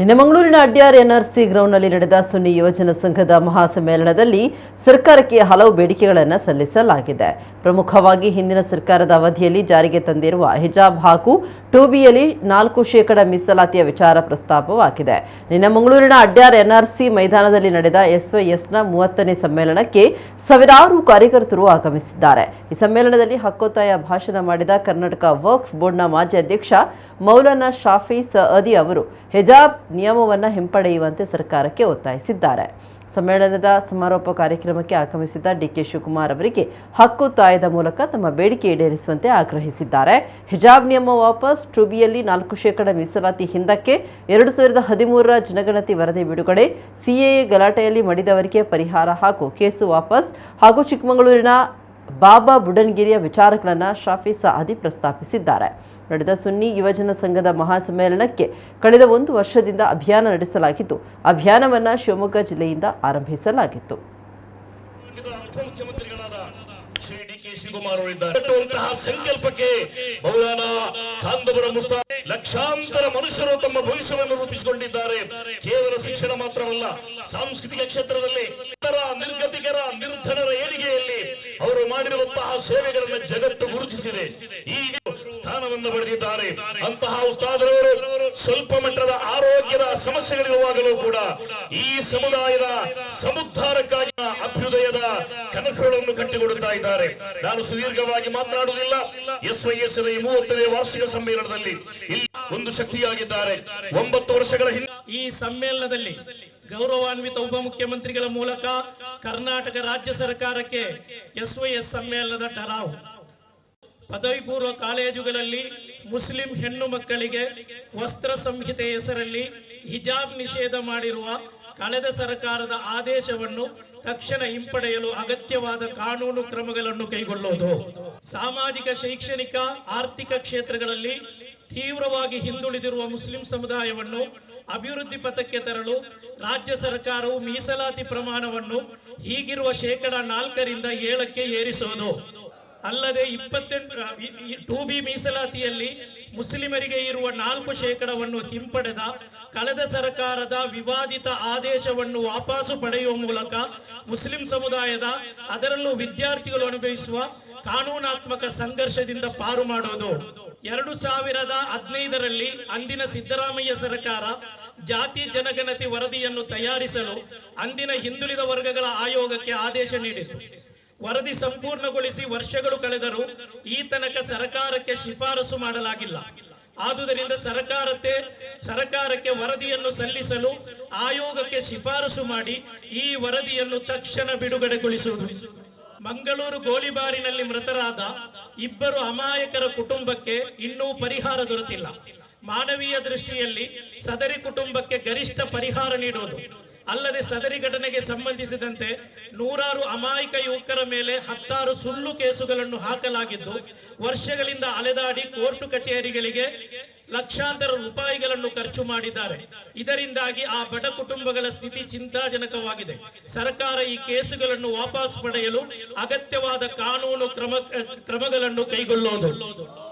ನಿನ್ನೆ ಮಂಗಳೂರಿನ ಅಡ್ಯಾರ್ ಎನ್ಆರ್ಸಿ ಗ್ರೌಂಡ್ನಲ್ಲಿ ನಡೆದ ಸುನ್ನಿ ಯುವಜನ ಸಂಘದ ಮಹಾಸಮ್ಮೇಳನದಲ್ಲಿ ಸರ್ಕಾರಕ್ಕೆ ಹಲವು ಬೇಡಿಕೆಗಳನ್ನು ಸಲ್ಲಿಸಲಾಗಿದೆ. ಪ್ರಮುಖವಾಗಿ ಹಿಂದಿನ ಸರ್ಕಾರದ ಅವಧಿಯಲ್ಲಿ ಜಾರಿಗೆ ತಂದಿರುವ ಹಿಜಾಬ್ ಹಾಗೂ ಟೋಬಿಯಲ್ಲಿ ನಾಲ್ಕು ಶೇಕಡ ಮೀಸಲಾತಿಯ ವಿಚಾರ ಪ್ರಸ್ತಾಪವಾಗಿದೆ. ನಿನ್ನೆ ಮಂಗಳೂರಿನ ಅಡ್ಯಾರ್ ಎನ್ಆರ್ಸಿ ಮೈದಾನದಲ್ಲಿ ನಡೆದ ಎಸ್ವೈಎಸ್ನ ಮೂವತ್ತನೇ ಸಮ್ಮೇಳನಕ್ಕೆ ಸಾವಿರಾರು ಕಾರ್ಯಕರ್ತರು ಆಗಮಿಸಿದ್ದಾರೆ. ಈ ಸಮ್ಮೇಳನದಲ್ಲಿ ಹಕ್ಕೊತ್ತಾಯ ಭಾಷಣ ಮಾಡಿದ ಕರ್ನಾಟಕ ವಕ್ಫ್ ಬೋರ್ಡ್ನ ಮಾಜಿ ಅಧ್ಯಕ್ಷ ಮೌಲಾನಾ ಶಾಫಿ ಸಅದಿ ಅವರು, ಹಿಜಾಬ್ ನಿಯಮವನ್ನು ಹಿಂಪಡೆಯುವಂತೆ ಸರ್ಕಾರಕ್ಕೆ ಒತ್ತಾಯಿಸಿದ್ದಾರೆ. ಸಮ್ಮೇಳನದ ಸಮಾರೋಪ ಕಾರ್ಯಕ್ರಮಕ್ಕೆ ಆಗಮಿಸಿದ್ದ ಡಿಕೆ ಶಿವಕುಮಾರ್ ಅವರಿಗೆ ಹಕ್ಕು ತಾಯದ ಮೂಲಕ ತಮ್ಮ ಬೇಡಿಕೆ ಈಡೇರಿಸುವಂತೆ ಆಗ್ರಹಿಸಿದ್ದಾರೆ. ಹಿಜಾಬ್ ನಿಯಮ ವಾಪಸ್, ಟುಬಿಯಲ್ಲಿ ನಾಲ್ಕು ಶೇಕಡ ಮೀಸಲಾತಿ ಹಿಂದಕ್ಕೆ ಎರಡು ಸಾವಿರದ ಹದಿಮೂರರ ಜನಗಣತಿ ವರದಿ ಬಿಡುಗಡೆ, ಸಿಎಎ ಗಲಾಟೆಯಲ್ಲಿ ಮಡಿದವರಿಗೆ ಪರಿಹಾರ ಹಾಗೂ ಕೇಸು ವಾಪಸ್ ಹಾಗೂ ಚಿಕ್ಕಮಗಳೂರಿನ ಬಾಬಾ ಬುಡನ್ಗಿರಿಯ ವಿಚಾರಗಳನ್ನು ಶಾಫಿ ಸಅದಿ ಪ್ರಸ್ತಾಪಿಸಿದ್ದಾರೆ. ನಡೆದ ಸುನ್ನಿ ಯುವಜನ ಸಂಘದ ಮಹಾಸಮ್ಮೇಳನಕ್ಕೆ ಕಳೆದ ಒಂದು ವರ್ಷದಿಂದ ಅಭಿಯಾನ ನಡೆಸಲಾಗಿದ್ದು, ಅಭಿಯಾನವನ್ನು ಶಿವಮೊಗ್ಗ ಜಿಲ್ಲೆಯಿಂದ ಆರಂಭಿಸಲಾಗಿತ್ತು. ಸಂಕಲ್ಪಕ್ಕೆ ಲಕ್ಷಾಂತರ ಮನುಷ್ಯರು ತಮ್ಮ ಭವಿಷ್ಯವನ್ನು ರೂಪಿಸಿಕೊಂಡಿದ್ದಾರೆ. ಕೇವಲ ಶಿಕ್ಷಣ ಮಾತ್ರವಲ್ಲ, ಸಾಂಸ್ಕೃತಿಕ ಕ್ಷೇತ್ರದಲ್ಲಿ ಸೇವೆಗಳನ್ನು ಜಗತ್ತು ಗುರುತಿಸಿದೆ. ಈಗ ಸ್ಥಾನವನ್ನು ಪಡೆದಿದ್ದಾರೆ. ಅಂತಹ ಉಸ್ತಾದರವರು ಸ್ವಲ್ಪ ಮಟ್ಟದ ಆರೋಗ್ಯದ ಸಮಸ್ಯೆಗಳಿರುವಾಗಲೂ ಕೂಡ ಈ ಸಮುದಾಯದ ಸಮುದ್ಧಾರಕ್ಕಾಗಿ ಅಭ್ಯುದಯದ ಕನಸುಗಳನ್ನು ಕಟ್ಟಿಕೊಡುತ್ತಾ ಇದ್ದಾರೆ. ನಾನು ಸುದೀರ್ಘವಾಗಿ ಮಾತನಾಡುವುದಿಲ್ಲ. ಎಸ್ ವೈ ಎಸ್ ಮೂವತ್ತನೇ ವಾರ್ಷಿಕ ಸಮ್ಮೇಳನದಲ್ಲಿ ಇಲ್ಲಿ ಒಂದು ಶಕ್ತಿಯಾಗಿದ್ದಾರೆ. ಒಂಬತ್ತು ವರ್ಷಗಳ ಹಿಂದೆ ಈ ಸಮ್ಮೇಳನದಲ್ಲಿ ಗೌರವಾನ್ವಿತ ಉಪಮುಖ್ಯಮಂತ್ರಿಗಳ ಮೂಲಕ ಕರ್ನಾಟಕ ರಾಜ್ಯ ಸರ್ಕಾರಕ್ಕೆ ಎಸ್ವೈಎಸ್ ಸಮ್ಮೇಳನದ ಠರಾವು ಪದವಿ ಪೂರ್ವ ಕಾಲೇಜುಗಳಲ್ಲಿ ಮುಸ್ಲಿಂ ಹೆಣ್ಣು ಮಕ್ಕಳಿಗೆ ವಸ್ತ್ರ ಸಂಹಿತೆ ಹೆಸರಲ್ಲಿ ಹಿಜಾಬ್ ನಿಷೇಧ ಮಾಡಿರುವ ಕಳೆದ ಸರ್ಕಾರದ ಆದೇಶವನ್ನು ತಕ್ಷಣ ಹಿಂಪಡೆಯಲು ಅಗತ್ಯವಾದ ಕಾನೂನು ಕ್ರಮಗಳನ್ನು ಕೈಗೊಳ್ಳುವುದು. ಸಾಮಾಜಿಕ, ಶೈಕ್ಷಣಿಕ, ಆರ್ಥಿಕ ಕ್ಷೇತ್ರಗಳಲ್ಲಿ ತೀವ್ರವಾಗಿ ಹಿಂದುಳಿದಿರುವ ಮುಸ್ಲಿಂ ಸಮುದಾಯವನ್ನು ಅಭಿವೃದ್ಧಿ ಪಥಕ್ಕೆ ತರಲು ರಾಜ್ಯ ಸರ್ಕಾರವು ಮೀಸಲಾತಿ ಪ್ರಮಾಣವನ್ನು ಹೀಗಿರುವ ಶೇಕಡ ನಾಲ್ಕರಿಂದ ಏಳಕ್ಕೆ ಏರಿಸೋದು. ಅಲ್ಲದೆ ಇಪ್ಪತ್ತೆಂಟು ಟು ಬಿ ಮೀಸಲಾತಿಯಲ್ಲಿ ಮುಸ್ಲಿಮರಿಗೆ ಇರುವ ನಾಲ್ಕು ಶೇಕಡವನ್ನು ಹಿಂಪಡೆದ ಕಳೆದ ಸರ್ಕಾರದ ವಿವಾದಿತ ಆದೇಶವನ್ನು ವಾಪಸು ಪಡೆಯುವ ಮೂಲಕ ಮುಸ್ಲಿಂ ಸಮುದಾಯದ ಅದರಲ್ಲೂ ವಿದ್ಯಾರ್ಥಿಗಳು ಅನುಭವಿಸುವ ಕಾನೂನಾತ್ಮಕ ಸಂಘರ್ಷದಿಂದ ಪಾರು ಮಾಡೋದು. ಎರಡು ಸಾವಿರದ ಹದಿನೈದರಲ್ಲಿ ಅಂದಿನ ಸಿದ್ದರಾಮಯ್ಯ ಸರ್ಕಾರ ಜಾತಿ ಜನಗಣತಿ ವರದಿಯನ್ನು ತಯಾರಿಸಲು ಅಂದಿನ ಹಿಂದುಳಿದ ವರ್ಗಗಳ ಆಯೋಗಕ್ಕೆ ಆದೇಶ ನೀಡಿತು ವರದಿ ಸಂಪೂರ್ಣಗೊಳಿಸಿ ವರ್ಷಗಳು ಕಳೆದರೂ ಈ ತನಕ ಸರ್ಕಾರಕ್ಕೆ ಶಿಫಾರಸು ಮಾಡಲಾಗಿಲ್ಲ. ಆದುದರಿಂದ ಸರ್ಕಾರಕ್ಕೆ ಸರ್ಕಾರಕ್ಕೆ ವರದಿಯನ್ನು ಸಲ್ಲಿಸಲು ಆಯೋಗಕ್ಕೆ ಶಿಫಾರಸು ಮಾಡಿ ಈ ವರದಿಯನ್ನು ತಕ್ಷಣ ಬಿಡುಗಡೆಗೊಳಿಸುವುದು. ಮಂಗಳೂರು ಗೋಲಿಬಾರಿನಲ್ಲಿ ಮೃತರಾದ ಇಬ್ಬರು ಅಮಾಯಕರ ಕುಟುಂಬಕ್ಕೆ ಇನ್ನೂ ಪರಿಹಾರ ದೊರೆತಿಲ್ಲ. ಮಾನವೀಯ ದೃಷ್ಟಿಯಲ್ಲಿ ಸದರಿ ಕುಟುಂಬಕ್ಕೆ ಗರಿಷ್ಠ ಪರಿಹಾರ ನೀಡುವುದು ಅಲ್ಲದೆ ಸದರಿ ಘಟನೆಗೆ ಸಂಬಂಧಿಸಿದಂತೆ ನೂರಾರು ಅಮಾಯಕ ಯುವಕರ ಮೇಲೆ ಹತ್ತಾರು ಸುಳ್ಳು ಕೇಸುಗಳನ್ನು ಹಾಕಲಾಗಿದ್ದು, ವರ್ಷಗಳಿಂದ ಅಲೆದಾಡಿ ಕೋರ್ಟು ಕಚೇರಿಗಳಿಗೆ ಲಕ್ಷಾಂತರ ರೂಪಾಯಿಗಳನ್ನು ಖರ್ಚು ಮಾಡಿದ್ದಾರೆ. ಇದರಿಂದಾಗಿ ಆ ಬಡ ಕುಟುಂಬಗಳ ಸ್ಥಿತಿ ಚಿಂತಾಜನಕವಾಗಿದೆ. ಸರ್ಕಾರ ಈ ಕೇಸುಗಳನ್ನು ವಾಪಸ್ ಪಡೆಯಲು ಅಗತ್ಯವಾದ ಕಾನೂನು ಕ್ರಮ, ಕ್ರಮಗಳನ್ನು ಕೈಗೊಳ್ಳುವುದು.